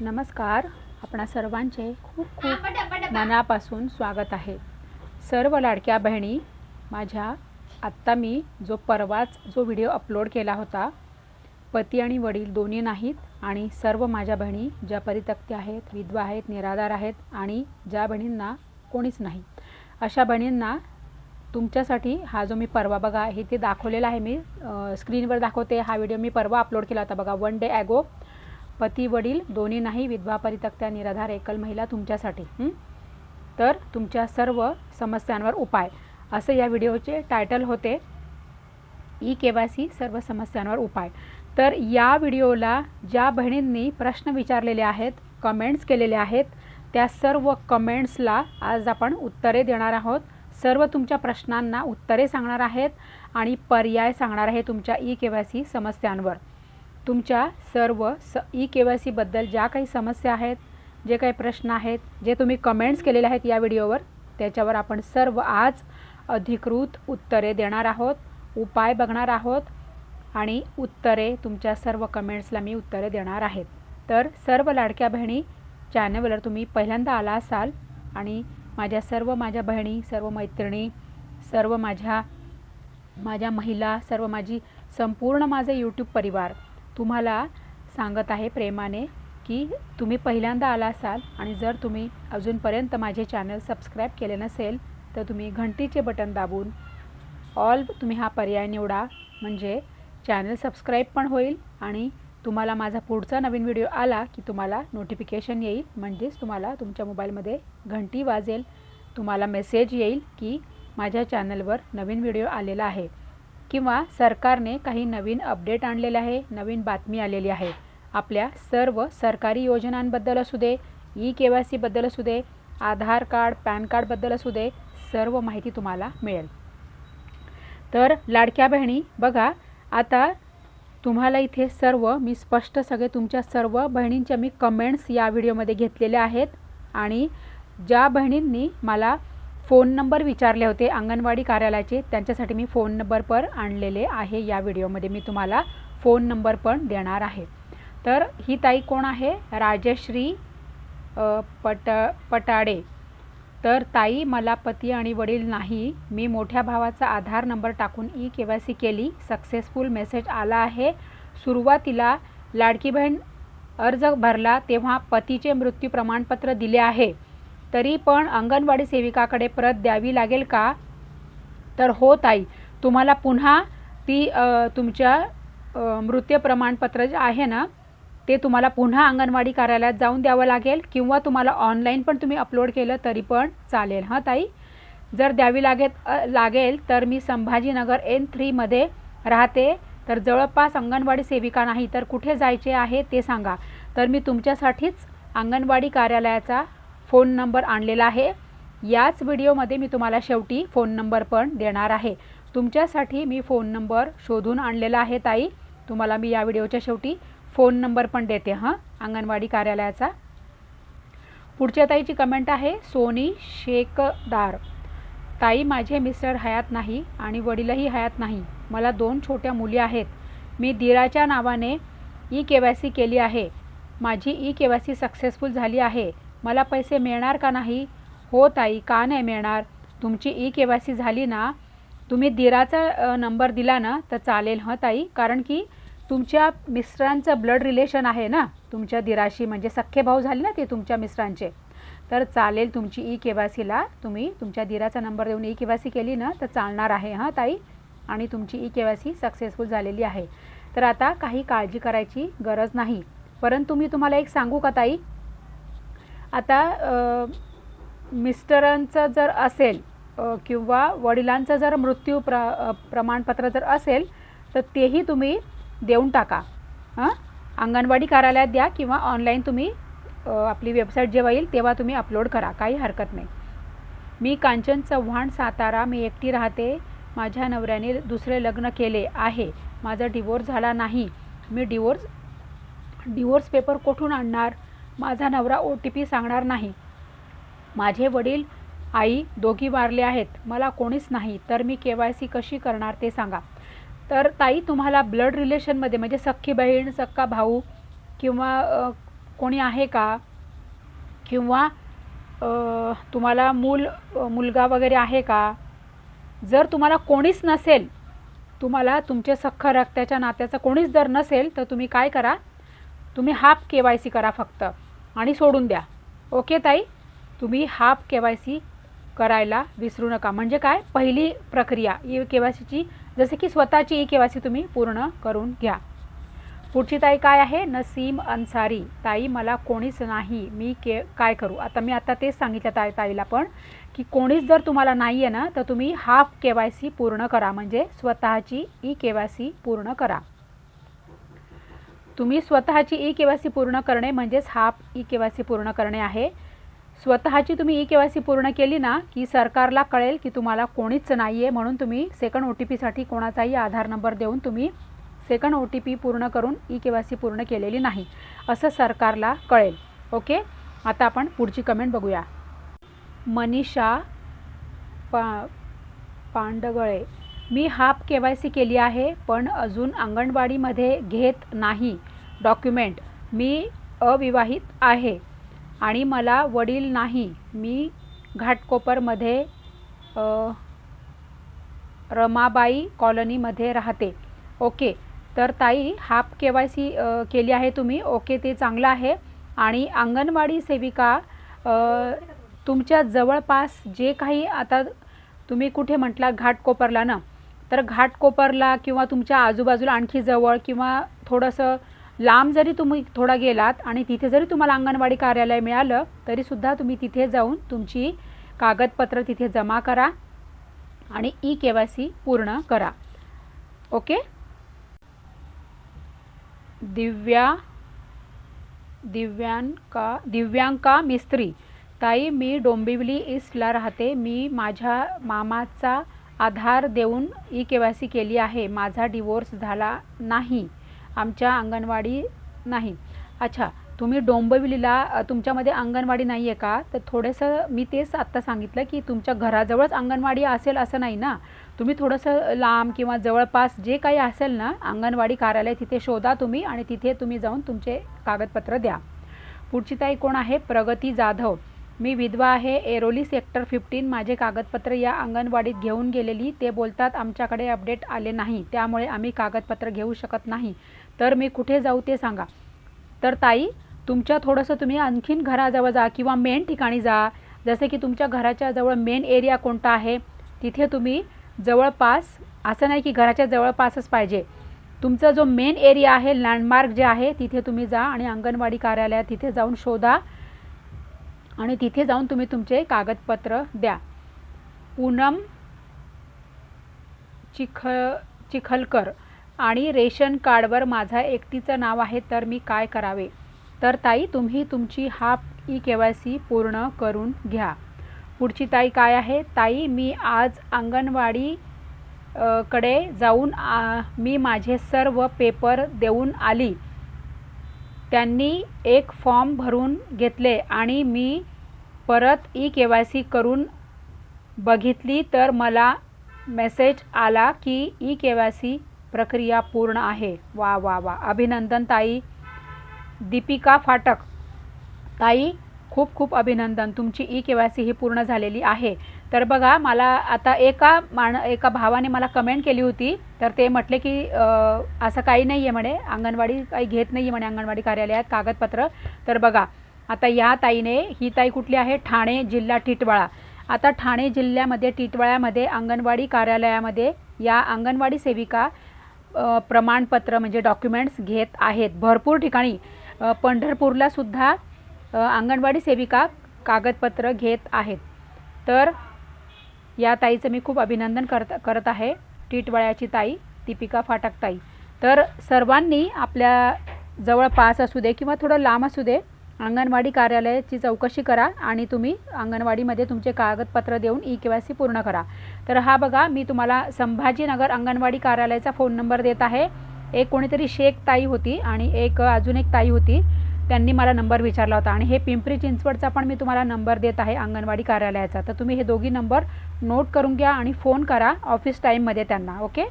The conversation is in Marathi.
नमस्कार. आपणा सर्वांचे खूप खूप मनापासून स्वागत आहे. सर्व लाडक्या बहिणी माझ्या आत्ता मी जो परवाच जो व्हिडिओ अपलोड केला होता पती आणि वडील दोन्ही नाहीत आणि सर्व माझ्या बहिणी ज्या परित्यक्त्या आहेत विधवा आहेत निराधार आहेत आणि ज्या बहिणींना कोणीच नाही. अशा बहिणींना तुमच्यासाठी हा जो मी परवा बघा हे ते दाखवलेला आहे मी स्क्रीनवर दाखवते. हा व्हिडिओ मी परवा अपलोड केला होता बघा वन डे ॲगो पती वडील दोन्ही नाही विधवा परितक्त्या निराधार एकल महिला तुमच्यासाठी तर तुमच्या सर्व समस्यांवर उपाय. असं या व्हिडिओचे टायटल होते ई के वाय सी सर्व समस्यांवर उपाय. तर या व्हिडिओला ज्या बहिणींनी प्रश्न विचारलेले आहेत कमेंट्स केलेले आहेत त्या सर्व कमेंट्सला आज आपण उत्तरे देणार आहोत. सर्व तुमच्या प्रश्नांना उत्तरे सांगणार आहेत आणि पर्याय सांगणार आहे तुमच्या ई के वाय सी समस्यांवर. तुमच्या सर्व स ई के वाय सीबद्दल ज्या काही समस्या आहेत जे काही प्रश्न आहेत जे तुम्ही कमेंट्स केलेले आहेत या व्हिडिओवर त्याच्यावर आपण सर्व आज अधिकृत उत्तरे देणार आहोत उपाय बघणार आहोत आणि उत्तरे तुमच्या सर्व कमेंट्सला मी उत्तरे देणार आहेत. तर सर्व लाडक्या बहिणी चॅनलवर तुम्ही पहिल्यांदा आला असाल आणि माझ्या सर्व माझ्या बहिणी सर्व मैत्रिणी सर्व माझ्या माझ्या महिला सर्व माझी संपूर्ण माझे यूट्यूब परिवार तुम्हाला सांगत आहे प्रेमाने की तुम्ही पहिल्यांदा आला असाल आणि जर तुम्ही अजूनपर्यंत माझे चॅनल सबस्क्राईब केले नसेल तर तुम्ही घंटीचे बटन दाबून ऑल तुम्ही हा पर्याय निवडा. म्हणजे चॅनल सबस्क्राईब पण होईल आणि तुम्हाला माझा पुढचा नवीन व्हिडिओ आला की तुम्हाला नोटिफिकेशन येईल. म्हणजेच तुम्हाला तुमच्या मोबाईलमध्ये घंटी वाजेल. तुम्हाला मेसेज येईल की माझ्या चॅनलवर नवीन व्हिडिओ आलेला आहे. किंवा सरकारने काही नवीन अपडेट आणलेले आहे नवीन बातमी आलेली आहे. आपल्या सर्व सरकारी योजनांबद्दल असू दे ई के वाय सीबद्दल असू दे आधार कार्ड पॅन कार्डबद्दल असू दे सर्व माहिती तुम्हाला मिळेल. तर लाडक्या बहिणी बघा आता तुम्हाला इथे सर्व मी स्पष्ट सगळे तुमच्या सर्व बहिणींच्या मी कमेंट्स या व्हिडिओमध्ये घेतलेल्या आहेत. आणि ज्या बहिणींनी मला फोन नंबर विचारले होते अंगणवाडी कार्यालयाचे. त्यांच्यासाठी मी फोन नंबर पण आणलेले आहे. या व्हिडिओमध्ये मी तुम्हाला फोन नंबर पण देणार आहे. तर ही ताई कोण आहे? राजश्री पट पटाडे. तर ताई मला पती आणि वडील नाही. मी मोठ्या भावाचा आधार नंबर टाकून ई के वाय सी केली. सक्सेसफुल मेसेज आला आहे. सुरुवातीला लाडकी बहीण अर्ज भरला तेव्हा पतीचे मृत्यू प्रमाणपत्र दिले आहे. तरी पण अंगणवाडी सेविकाकडे परत द्यावी लागेल का? तर हो ताई. तुम्हाला पुन्हा ती तुमच्या मृत्यू प्रमाणपत्र जे आहे ना ते तुम्हाला पुन्हा अंगणवाडी कार्यालयात जाऊन द्यावं लागेल किंवा तुम्हाला ऑनलाईन पण तुम्ही अपलोड केलं तरी पण चालेल. हां ताई? जर द्यावी लागेल लागेल तर मी संभाजीनगर एन थ्रीमध्ये राहते. तर जवळपास अंगणवाडी सेविका नाही तर कुठे जायचे आहे ते सांगा. तर मी तुमच्यासाठीच अंगणवाडी कार्यालयाचा फोन नंबर आणलेला आहे. याच व्हिडिओमध्ये मी तुम्हाला शेवटी फोन नंबर पण देणार आहे. तुमच्यासाठी मी फोन नंबर शोधून आणलेला आहे ताई. तुम्हाला मी या व्हिडिओच्या शेवटी फोन नंबर पण देते हां? अंगणवाडी कार्यालयाचा. पुढच्या ताईची कमेंट आहे सोनी शेकदार. ताई माझे मिस्टर हयात नाही आणि वडीलही हयात नाही. मला दोन छोट्या मुली आहेत. मी दिराच्या नावाने ई के वाय सी केली आहे. माझी E K Y C successful झाली आहे. मला पैसे मिळणार का नाही? हो ताई का नाही मिळणार? तुमची ई के वाय सी झाली ना? तुम्ही दिराचा नंबर दिला ना तर चालेल हं ताई? कारण की तुमच्या मिस्टरांचं ब्लड रिलेशन आहे ना? तुमच्या दिराशी म्हणजे सख्खे भाऊ झाले ना ते तुमच्या मिस्टरांचे. तर चालेल तुमची ई के वाय सीला तुम्ही तुमच्या दिराचा नंबर देऊन ई के वाय सी केली ना तर चालणार आहे हां ताई? आणि तुमची E K Y C successful झालेली आहे. तर आता काही काळजी करायची गरज नाही. परंतु मी तुम्हाला एक सांगू का ताई? आता मिस्टरांचं जर असेल किंवा वडिलांचं जर मृत्यू प्र प्रमाणपत्र जर असेल तर तेही तुम्ही देऊन टाका. हां अंगणवाडी कार्यालयात द्या किंवा ऑनलाईन तुम्ही आपली वेबसाईट जेव्हा येईल तेव्हा तुम्ही अपलोड करा काही हरकत नाही. मी कांचन चव्हाण सातारा मी एकटी राहते. माझ्या नवऱ्याने दुसरे लग्न केले आहे. माझा डिवोर्स झाला नाही. मी डिवोर्स डिवोर्स पेपर कुठून आणणार? माझा नवरा ओ टी पी सांगणार नाही. माझे वडील आई दोघी वारले आहेत. मला कोणीच नाही. तर मी के वाय सी कशी करणार ते सांगा. तर ताई तुम्हाला ब्लड रिलेशनमध्ये म्हणजे सख्खी बहीण सक्का भाऊ किंवा कोणी आहे का? किंवा तुम्हाला मूल मुलगा वगैरे आहे का? जर तुम्हाला कोणीच नसेल तुम्हाला तुमच्या सख्ख रक्ताच्या नात्याचं कोणीच जर नसेल तर तुम्ही काय करा? तुम्ही हाफ के वाय सी करा फक्त. आणि सोडून द्या. ओके ताई? तुम्ही हाफ के वाय सी करायला विसरू नका. म्हणजे काय? पहिली प्रक्रिया ई के वाय सीची जसे की स्वतःची ई के वाय सी तुम्ही पूर्ण करून घ्या. पुढची ताई काय आहे? नसीम अन्सारी. ताई मला कोणीच नाही. मी के काय करू? आता मी आता तेच सांगितलं ताई ताईला पण की कोणीच जर तुम्हाला नाही आहे ना तर तुम्ही हाफ के वाय सी पूर्ण करा. म्हणजे स्वतःची ई के वाय सी पूर्ण करा. तुम्ही स्वतःची ई के वाय सी पूर्ण करणे म्हणजेच half E K Y C पूर्ण करणे आहे. स्वतःची तुम्ही ई के वाय सी पूर्ण केली ना की सरकारला कळेल की तुम्हाला कोणीच नाही आहे म्हणून तुम्ही सेकंड ओ टी पीसाठी कोणाचाही आधार नंबर देऊन तुम्ही सेकंड ओ टी पी पूर्ण करून ई के वाय सी पूर्ण केलेली नाही असं सरकारला कळेल. ओके? आता आपण पुढची कमेंट बघूया. मनीषा पा पांडगळे. मी हाफ के वाय सी केली आहे पण अजून अंगणवाडीमध्ये घेत नाही. डॉक्युमेंट. मी अविवाहित आहे आणि मला वडील नाही. मी घाटकोपरमध्ये रमाबाई कॉलनीमध्ये राहते. ओके. तर ताई हाफ के वाय सी केली आहे तुम्ही. ओके ते चांगलं आहे. आणि अंगणवाडी सेविका तुमच्या जवळपास जे काही आता तुम्ही कुठे म्हटला घाटकोपरला ना तर घाटकोपरला किंवा तुमच्या आजूबाजूला आणखी जवळ किंवा थोडंसं लांब जरी तुम्ही थोडा गेलात आणि तिथे जरी तुम्हाला अंगणवाडी कार्यालय मिळालं तरीसुद्धा तुम्ही तिथे जाऊन तुमची कागदपत्र तिथे जमा करा आणि ई के वाय सी पूर्ण करा. ओके? दिव्या दिव्यांका दिव्यांका मिस्त्री ताई मी डोंबिवली ईस्टला राहते. मी माझ्या मामाचा आधार देऊन ई के वाय सी केली आहे. माझा डिवोर्स झाला नाही. आमच्या अंगणवाडी नाही. अच्छा तुम्ही डोंबिवलीला तुमच्यामध्ये अंगणवाडी नाही आहे का? तर थोडंसं मी तेच आत्ता सांगितलं की तुमच्या घराजवळच अंगणवाडी असेल असं नाही ना? तुम्ही थोडंसं लांब किंवा जवळपास जे काही असेल ना अंगणवाडी कार्यालय तिथे शोधा तुम्ही आणि तिथे तुम्ही जाऊन तुमचे कागदपत्र द्या. पुढची ताई कोण आहे? प्रगती जाधव. मी विधवा आहे एरोली सेक्टर फिफ्टीन माझे कागदपत्र या अंगणवाडीत घेऊन गेलेली ते बोलतात आमच्याकडे अपडेट आले नाही त्यामुळे आम्ही कागदपत्र घेऊ शकत नाही. तर मी कुठे जाऊ ते सांगा. तर ताई तुमच्या थोडंसं तुम्ही आणखीन घराजवळ जा किंवा मेन ठिकाणी जा. जसे की तुमच्या घराच्या जवळ मेन एरिया कोणता आहे तिथे तुम्ही जवळपास असं नाही की घराच्या जवळपासच पाहिजे. तुमचा जो मेन एरिया आहे लँडमार्क जे आहे तिथे तुम्ही जा आणि अंगणवाडी कार्यालयात तिथे जाऊन शोधा. आणि तिथे जाऊन तुम्ही तुमचे कागदपत्र द्या. पूनम चिख चिखलकर आणि रेशन कार्डवर माझा एकटीचं नाव आहे तर मी काय करावे? तर ताई तुम्ही तुमची half E K Y C पूर्ण करून घ्या. पुढची ताई काय आहे? ताई मी आज अंगणवाडी कडे जाऊन आ, मी माझे सर्व पेपर देऊन आली. त्यांनी एक फॉर्म भरून घेतले आणि मी परत ई के वाय सी करून बघितली तर मला मेसेज आला की ई के वाय सी प्रक्रिया पूर्ण आहे. वा वा वा. अभिनंदन ताई. दीपिका फाटक. ताई खूप खूप अभिनंदन. तुमची ई के वाय सी ही पूर्ण झालेली आहे. तर बघा मला आता एका माण एका भावाने मला कमेंट केली होती. तर ते म्हटले की असं काही नाही आहे म्हणे. अंगणवाडी काही घेत नाही आहे म्हणे अंगणवाडी कार्यालयात कागदपत्र. तर बघा आता या ताईने ही ताई कुठली आहे? ठाणे जिल्हा टिटवाळा. आता ठाणे जिल्ह्यामध्ये टिटवाळ्यामध्ये अंगणवाडी कार्यालयामध्ये या अंगणवाडी सेविका प्रमाणपत्र म्हणजे डॉक्युमेंट्स घेत आहेत. भरपूर ठिकाणी. पंढरपूरलासुद्धा पंढरपूरला सुद्धा अंगणवाडी सेविका कागदपत्र घेत आहेत. तर या ताईचं मी खूप अभिनंदन करत करत आहे. टिटवाळ्याची ताई दीपिका फाटक ताई तर सर्वांनी आपल्या जवळपास असू दे किंवा थोडं लांब असू दे अंगणवाडी कार्यालयाची चौकशी करा आणि तुम्ही अंगणवाडीमध्ये तुमचे कागदपत्र देऊन ई के वाय सी पूर्ण करा. तर हा बघा मी तुम्हाला संभाजीनगर अंगणवाडी कार्यालयाचा फोन नंबर देत आहे. एक कोणीतरी शेख ताई होती आणि एक अजून एक ताई होती. त्यांनी मला नंबर विचारला होता आणि हे पिंपरी चिंचवडचा पण मी तुम्हाला नंबर देत आहे अंगणवाडी कार्यालयाचा. तर तुम्ही हे दोघी नंबर नोट करून घ्या आणि फोन करा ऑफिस टाईममध्ये त्यांना ओके